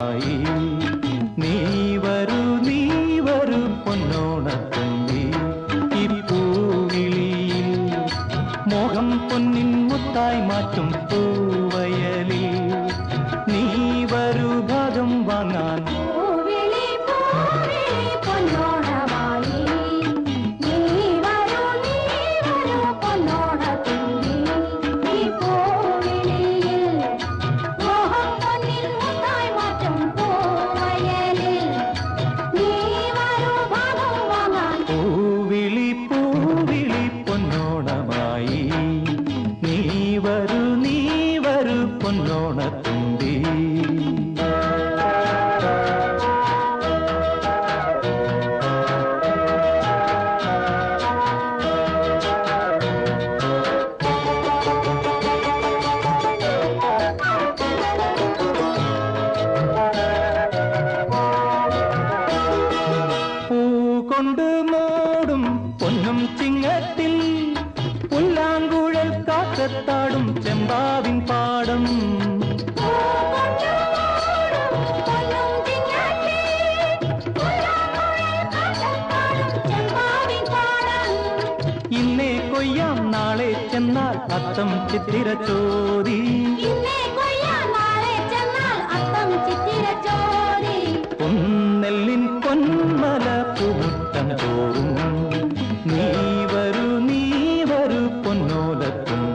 ആയി നീ വരൂ നീ വരൂ പൊന്നോണത്തുമ്പി ഈ പൂവിളിയിൽ മോഹം പൊന്നിൻ മുത്തായി മാറ്റും പൂവയലിൽ നീ വരൂ ഭാഗം വാങ്ങാൻ പൂവിളി പൂവിളി പൊന്നോണമായി നീ വരൂ നീ വരൂ പൊന്നോണത്തുമ്പി പൂ കൊണ്ട് മൂടും சிங்கத்தின் புல்லாங்குழல் காக்கத்தாடும் செம்பாவின் பாடம். இன்னே கொய்யாம் நாளே சென்னால் அத்தம் சித்திர சோதி பொன்னெல்லின் பொன் பொன்னோத பொன்